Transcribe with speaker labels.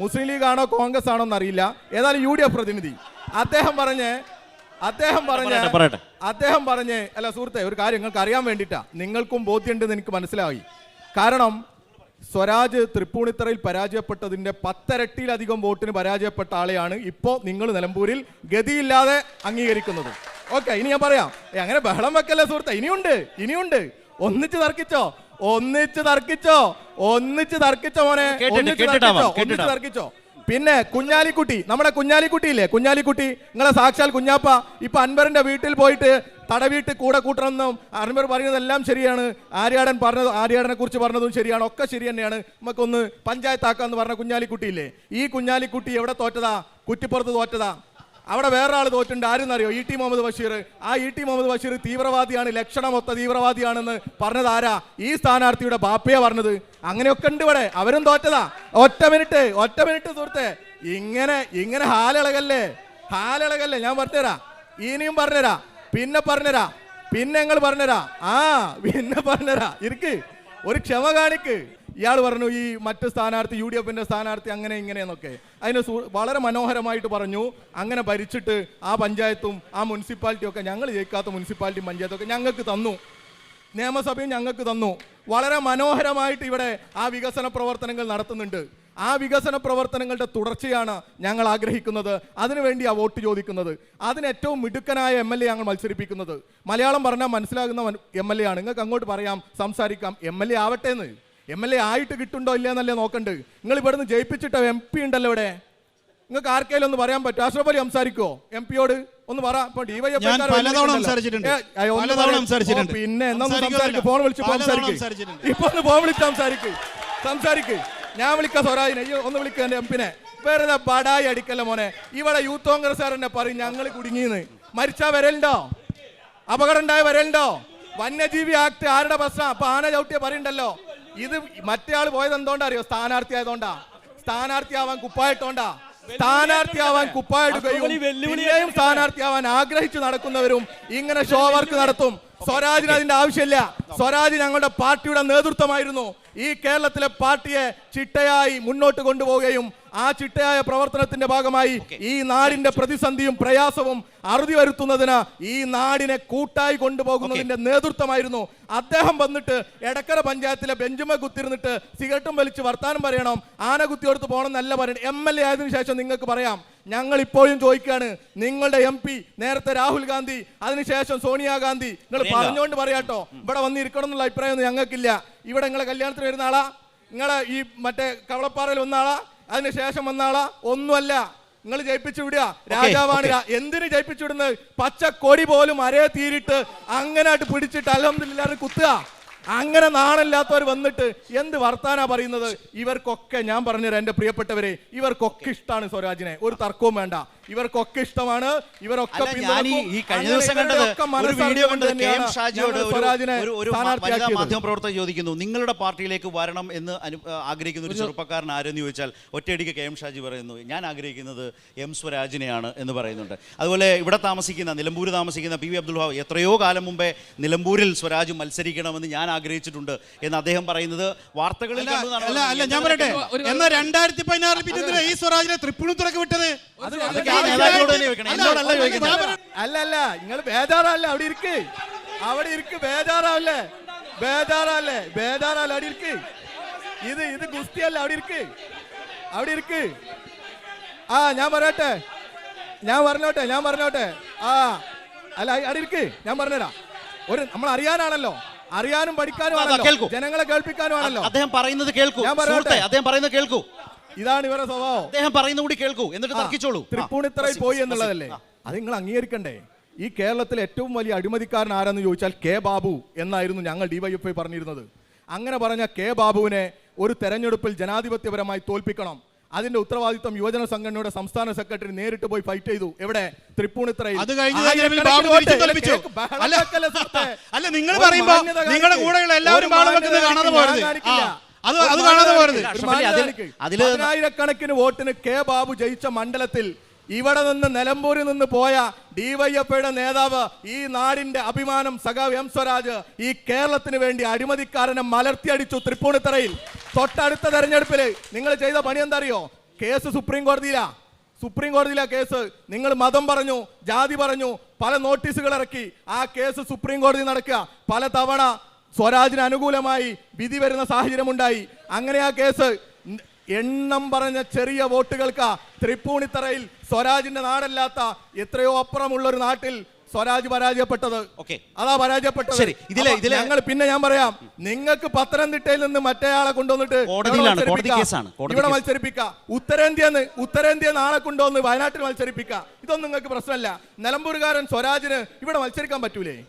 Speaker 1: മുസ്ലിം league ആണോ കോൺഗ്രസ് ആണോ എന്നറിയില്ല. ഏതായാലും യു ഡി എഫ് പ്രതിനിധി. അദ്ദേഹം പറഞ്ഞ് അദ്ദേഹം പറഞ്ഞ. അദ്ദേഹം പറഞ്ഞ് അല്ല സുഹൃത്തെ ഒരു കാര്യം നിങ്ങൾക്ക് അറിയാൻ വേണ്ടിയിട്ടാ. നിങ്ങൾക്കും ബോധ്യമുണ്ടെന്ന് എനിക്ക് മനസ്സിലായി. കാരണം സ്വരാജ് തൃപ്പൂണിത്തറയിൽ പരാജയപ്പെട്ടതിന്റെ പത്തരട്ടിയിലധികം വോട്ടിന് പരാജയപ്പെട്ട ആളെയാണ് ഇപ്പോൾ നിങ്ങൾ നിലമ്പൂരിൽ ഗതിയില്ലാതെ അംഗീകരിക്കുന്നത്. ഓക്കെ ഇനി ഞാൻ പറയാം. അങ്ങനെ ബഹളം വെക്കല്ലേ സുഹൃത്തെ? ഇനിയുണ്ട് ഇനിയുണ്ട്. ഒന്നിച്ച് തർക്കിച്ചോ? ഒന്നിച്ച് തർക്കിച്ചോ ഒന്നിച്ച് തർക്കിച്ചോ മോനെ തർക്കിച്ചോ, ഒന്നിച്ച് തർക്കിച്ചോ. പിന്നെ കുഞ്ഞാലിക്കുട്ടി നമ്മുടെ കുഞ്ഞാലിക്കുട്ടി ഇല്ലേ കുഞ്ഞാലിക്കുട്ടി നിങ്ങളെ സാക്ഷാൽ കുഞ്ഞാപ്പ. ഇപ്പൊ അൻവറിന്റെ വീട്ടിൽ പോയിട്ട് തടവീട്ട് കൂടെ കൂട്ടണമെന്നും അൻവർ പറയുന്നതെല്ലാം ശരിയാണ്. ആര്യാടൻ പറഞ്ഞത് ആര്യാടനെ കുറിച്ച് പറഞ്ഞതും ശരിയാണ്. ഒക്കെ ശരി തന്നെയാണ്. നമുക്കൊന്ന് പഞ്ചായത്താക്കാന്ന് പറഞ്ഞ കുഞ്ഞാലിക്കുട്ടി ഇല്ലേ ഈ കുഞ്ഞാലിക്കുട്ടി എവിടെ തോറ്റതാ? കുറ്റിപ്പുറത്ത് തോറ്റതാ? അവിടെ വേറെ ആൾ തോറ്റുണ്ട്. ആരെന്നറിയോ? E T Muhammad Basheer. ആ ഇ ടി മുഹമ്മദ് ബഷീർ തീവ്രവാദിയാണ്. ലക്ഷണമൊത്ത തീവ്രവാദിയാണെന്ന് പറഞ്ഞത് ആരാ? ഈ സ്ഥാനാർത്ഥിയുടെ ബാപ്പയാ പറഞ്ഞത്. അങ്ങനെയൊക്കെ ഉണ്ട് ഇവിടെ. അവരും തോറ്റതാ. ഒറ്റ മിനിറ്റ് ഒറ്റ മിനിറ്റ് സുഹൃത്തെ. ഇങ്ങനെ ഇങ്ങനെ ഹാലിളകല്ലേ? ഹാലിളകല്ലേ? ഞാൻ പറഞ്ഞുതരാ. ഇനിയും പറഞ്ഞുതരാ. പിന്നെ പറഞ്ഞുതരാ. പിന്നെ ഞങ്ങൾ പറഞ്ഞുതരാ. ആ പിന്നെ പറഞ്ഞുതരാ. ഇരിക്ക്. ഒരു ക്ഷമ കാണിക്ക്. ഇയാൾ പറഞ്ഞു ഈ മറ്റ് സ്ഥാനാർത്ഥി യു ഡി എഫിന്റെ സ്ഥാനാർത്ഥി അങ്ങനെ ഇങ്ങനെയെന്നൊക്കെ. അതിന് സു- വളരെ മനോഹരമായിട്ട് പറഞ്ഞു. അങ്ങനെ ഭരിച്ചിട്ട് ആ പഞ്ചായത്തും ആ മുനിസിപ്പാലിറ്റിയും ഒക്കെ ഞങ്ങൾ ജയിക്കാത്ത മുനിസിപ്പാലിറ്റിയും പഞ്ചായത്തും ഒക്കെ ഞങ്ങൾക്ക് തന്നു. നിയമസഭയും ഞങ്ങൾക്ക് തന്നു. വളരെ മനോഹരമായിട്ട് ഇവിടെ ആ വികസന പ്രവർത്തനങ്ങൾ നടത്തുന്നുണ്ട്. ആ വികസന പ്രവർത്തനങ്ങളുടെ തുടർച്ചയാണ് ഞങ്ങൾ ആഗ്രഹിക്കുന്നത്. അതിനുവേണ്ടി ആ വോട്ട് ചോദിക്കുന്നത്. അതിന് ഏറ്റവും മിടുക്കനായ എം എൽ എ ഞങ്ങൾ മത്സരിപ്പിക്കുന്നത്. മലയാളം പറഞ്ഞാൽ മനസ്സിലാകുന്ന എം എൽ എ ആണ്. നിങ്ങൾക്ക് അങ്ങോട്ട് പറയാം സംസാരിക്കാം. എം എൽ എ ആവട്ടെ എന്ന്. എം എൽ എ ആയിട്ട് കിട്ടുണ്ടോ ഇല്ല എന്നല്ലേ നോക്കണ്ട്. നിങ്ങൾ ഇവിടുന്ന് ജയിപ്പിച്ചിട്ട എം പി ഉണ്ടല്ലോ ഇവിടെ. നിങ്ങൾക്ക് ആർക്കെങ്കിലും ഒന്ന് പറയാൻ പറ്റും? അഷ്റഫ് അലി സംസാരിക്കോ? എം പിയോട് ഒന്ന് പറ. ഇപ്പൊ. ഓ, പിന്നെ എന്നാ ഫോൺ വിളിച്ച് ഇപ്പൊ ഒന്ന് ഫോൺ വിളിച്ച് സംസാരിക്ക്. സംസാരിക്ക്. ഞാൻ വിളിക്കാം സ്വരാജിനെ. ഒന്ന് വിളിക്കുക എന്റെ എംപിനെ വേറെ ബടായി അടിക്കല്ല മോനെ. ഇവിടെ യൂത്ത് കോൺഗ്രസ് എന്നെ പറയും ഞങ്ങൾ കുടുങ്ങിന്ന്. മരിച്ചാ വരലുണ്ടോ? അപകടം ഉണ്ടായ വരലുണ്ടോ? വന്യജീവി ആക്ട് ആരുടെ പ്രശ്നം? അപ്പൊ ആന ചവിട്ടിയ പറയണ്ടല്ലോ. ഇത് മറ്റേ ആൾ പോയത് എന്തുകൊണ്ടാ അറിയോ സ്ഥാനാർത്ഥി ആയതുകൊണ്ടാ സ്ഥാനാർത്ഥിയാവാൻ കുപ്പായിട്ടോണ്ടാ. സ്ഥാനാർത്ഥിയാവാൻ കുപ്പായിടുകയും പിന്നെയും സ്ഥാനാർത്ഥിയാവാൻ ആഗ്രഹിച്ചു നടക്കുന്നവരും ഇങ്ങനെ ഷോ വർക്ക് നടത്തും. സ്വരാജിന് അതിന്റെ ആവശ്യമില്ല. സ്വരാജ് ഞങ്ങളുടെ പാർട്ടിയുടെ നേതൃത്വമായിരുന്നു. ഈ കേരളത്തിലെ പാർട്ടിയെ ചിട്ടയായി മുന്നോട്ട് കൊണ്ടുപോവുകയും ആ ചിട്ടയായ പ്രവർത്തനത്തിന്റെ ഭാഗമായി ഈ നാടിന്റെ പ്രതിസന്ധിയും പ്രയാസവും അറുതി വരുത്തുന്നതിന് ഈ നാടിനെ കൂട്ടായി കൊണ്ടുപോകുന്നതിന്റെ നേതൃത്വമായിരുന്നു. അദ്ദേഹം വന്നിട്ട് എടക്കര പഞ്ചായത്തിലെ ബെഞ്ചുമ കുത്തിരുന്നിട്ട് സിഗരറ്റും വലിച്ച് വർത്താനം പറയണം. ആന കുത്തിയെടുത്ത് പോകണം എന്നല്ല പറയണം എം എൽ എ ആയതിനു ശേഷം നിങ്ങൾക്ക് പറയാം. ഞങ്ങൾ ഇപ്പോഴും ചോദിക്കുകയാണ് നിങ്ങളുടെ എം പി നേരത്തെ രാഹുൽ ഗാന്ധി അതിനുശേഷം സോണിയാഗാന്ധി നിങ്ങൾ പറഞ്ഞുകൊണ്ട് പറയാട്ടോ. ഇവിടെ വന്നിരിക്കണം എന്നുള്ള അഭിപ്രായമൊന്നും ഞങ്ങൾക്കില്ല. ഇവിടെ നിങ്ങളെ കല്യാണത്തിന് വരുന്ന ആളാ? നിങ്ങളെ ഈ മറ്റേ കവളപ്പാറയിൽ വന്ന ആളാ? അതിനുശേഷം വന്നാളാ? ഒന്നുമല്ല. നിങ്ങൾ ജയിപ്പിച്ചു വിടുക. രാജാവാണ് എന്തിനു ജയിപ്പിച്ചു വിടുന്നത്? പച്ച കൊടി പോലും അരേ തീരിട്ട് അങ്ങനെ ആയിട്ട് പിടിച്ചിട്ട് അലഹമില്ലാതെ കുത്തുക. അങ്ങനെ നാണല്ലാത്തവർ വന്നിട്ട് എന്ത് വർത്താനാ പറയുന്നത്? ഇവർക്കൊക്കെ ഞാൻ പറഞ്ഞുതരാം എന്റെ പ്രിയപ്പെട്ടവരെ. ഇവർക്കൊക്കെ ഇഷ്ടമാണ് സ്വരാജിനെ. ഒരു തർക്കവും വേണ്ട. ഇവർക്കൊക്കെ ഇഷ്ടമാണ്. ഇവരൊക്കെ
Speaker 2: ഈ കഴിഞ്ഞ ദിവസം കണ്ടത് ഒരു വീഡിയോ കണ്ടത് കെ എം ഷാജിയോട് ഒരു- വനിതാ മാധ്യമ പ്രവർത്തകർ ചോദിക്കുന്നു നിങ്ങളുടെ പാർട്ടിയിലേക്ക് വരണം എന്ന് ആഗ്രഹിക്കുന്ന ഒരു ചെറുപ്പക്കാരൻ ആരെന്ന് ചോദിച്ചാൽ ഒറ്റയടിക്ക് കെ എം ഷാജി പറയുന്നു. ഞാൻ ആഗ്രഹിക്കുന്നത് എം സ്വരാജിനെയാണ് എന്ന് പറയുന്നുണ്ട്. അതുപോലെ ഇവിടെ താമസിക്കുന്ന നിലമ്പൂർ താമസിക്കുന്ന പി വി അബ്ദുൽ ഹാവ് എത്രയോ കാലം മുമ്പേ നിലമ്പൂരിൽ സ്വരാജ് മത്സരിക്കണമെന്ന് ഞാൻ ആഗ്രഹിച്ചിട്ടുണ്ട് എന്ന് അദ്ദേഹം പറയുന്നത് വാർത്തകളിൽ
Speaker 3: അല്ല ഞാൻ. പറയട്ടെ? എന്നാൽ രണ്ടായിരത്തി പതിനാറിൽ പിന്നെ ഈ സ്വരാജിനെ തൃപ്പൂണിത്തുറക്ക് വിട്ടത്? അല്ല, അല്ല,
Speaker 1: നിങ്ങൾ ബേജാറല്ല അവിടെ ഇരിക്ക്? അവിടെ ഇരിക്ക് ബേജാറാവല്ലേ? ബേജാറല്ലേ ബേജാറല്ല അവിടെ ഇരിക്ക്? ഇത് ഇത് ഗുസ്തിയല്ല അവിടെ ഇരിക്ക്? അവിടെ ഇരിക്ക്? ആ ഞാൻ പറയട്ടെ. ഞാൻ പറഞ്ഞോട്ടെ ഞാൻ പറഞ്ഞോട്ടെ. ആ അല്ല അവിടെ ഇരിക്ക്. ഞാൻ പറഞ്ഞുതരാം. ഒരു നമ്മൾ അറിയാനാണല്ലോ. അറിയാനും പഠിക്കാനും ആണല്ലോ. ജനങ്ങളെ കേൾപ്പിക്കാനും ആണല്ലോ.
Speaker 2: അദ്ദേഹം പറയുന്നത് കേൾക്കൂ.
Speaker 1: ഞാൻ പറയട്ടെ.
Speaker 2: അദ്ദേഹം പറയുന്നത് കേൾക്കൂ.
Speaker 1: ഇതാണ് ഇവരുടെ സ്വഭാവം.
Speaker 2: അദ്ദേഹം പറയുന്ന കൂടി കേൾക്കൂ എന്നിട്ട് തർക്കിച്ചോളൂ.
Speaker 1: തൃപ്പൂണിത്തറയിൽ പോയി എന്നുള്ളതല്ലേ? അത് നിങ്ങൾ അംഗീകരിക്കണ്ടേ? ഈ കേരളത്തിലെ ഏറ്റവും വലിയ അഴിമതിക്കാരൻ ആരെന്ന് ചോദിച്ചാൽ കെ ബാബു എന്നായിരുന്നു ഞങ്ങൾ ഡിവൈഎഫ്ഐ പറഞ്ഞിരുന്നത്. അങ്ങനെ പറഞ്ഞ കെ ബാബുവിനെ ഒരു തെരഞ്ഞെടുപ്പിൽ ജനാധിപത്യപരമായി തോൽപ്പിക്കണം. അതിന്റെ ഉത്തരവാദിത്വം യുവജന സംഘടനയുടെ സംസ്ഥാന സെക്രട്ടറി നേരിട്ട് പോയി ഫൈറ്റ് ചെയ്തു. എവിടെ? തൃപ്പൂണിത്തറയിൽ.
Speaker 3: അല്ല, നിങ്ങൾ പറയുമ്പോ നിങ്ങളുടെ. കൂടെയുള്ള എല്ലാവരും കാണാതെ. അത് അത് കാണാതെ
Speaker 2: അതിൽ-
Speaker 1: കാണിക്ക്. വോട്ടിന് കെ ബാബു ജയിച്ച മണ്ഡലത്തിൽ ഇവിടെ നിന്ന് നിലമ്പൂരിൽ നിന്ന് പോയ ഡിവൈഎഫ്ഐയുടെ നേതാവ് ഈ നാടിന്റെ അഭിമാനം സഖാവ് എം സ്വരാജ് ഈ കേരളത്തിന് വേണ്ടി അഴിമതിക്കാരനെ മലർത്തിയടിച്ചു തൃപ്പൂണിത്തറയിൽ. തൊട്ടടുത്ത തെരഞ്ഞെടുപ്പിൽ നിങ്ങൾ ചെയ്ത പണി എന്താ അറിയോ കേസ് സുപ്രീം കോടതിയിലാ. സുപ്രീം കോടതിയിലാ കേസ്. നിങ്ങൾ മതം പറഞ്ഞു ജാതി പറഞ്ഞു പല നോട്ടീസുകൾ ഇറക്കി ആ കേസ് സുപ്രീം കോടതി നടക്കുക. പല തവണ സ്വരാജിന് അനുകൂലമായി വിധി വരുന്ന സാഹചര്യമുണ്ടായി. അങ്ങനെ ആ കേസ് എണ്ണം പറഞ്ഞ ചെറിയ വോട്ടുകൾക്ക് തൃപ്പൂണിത്തറയിൽ സ്വരാജിന്റെ നാടല്ലാത്ത എത്രയോ അപ്പുറമുള്ള ഒരു നാട്ടിൽ സ്വരാജ് പരാജയപ്പെട്ടത്.
Speaker 2: ഓക്കെ.
Speaker 1: അതാ പരാജയപ്പെട്ടത്.
Speaker 2: ശരി, ഇതിലെ- ഇതിലെ-
Speaker 1: ഞങ്ങൾ പിന്നെ ഞാൻ പറയാം. നിങ്ങൾക്ക് പത്തനംതിട്ടയിൽ നിന്ന് മറ്റേയാളെ കൊണ്ടുവന്നിട്ട് ഇവിടെ. മത്സരിപ്പിക്ക. ഉത്തരേന്ത്യന്ന് ഉത്തരേന്ത്യ നാളെ കൊണ്ടുവന്ന് വയനാട്ടിൽ മത്സരിപ്പിക്ക. ഇതൊന്നും നിങ്ങൾക്ക് പ്രശ്നമല്ല. നിലമ്പൂരുകാരൻ സ്വരാജിന് ഇവിടെ മത്സരിക്കാൻ പറ്റൂലേ?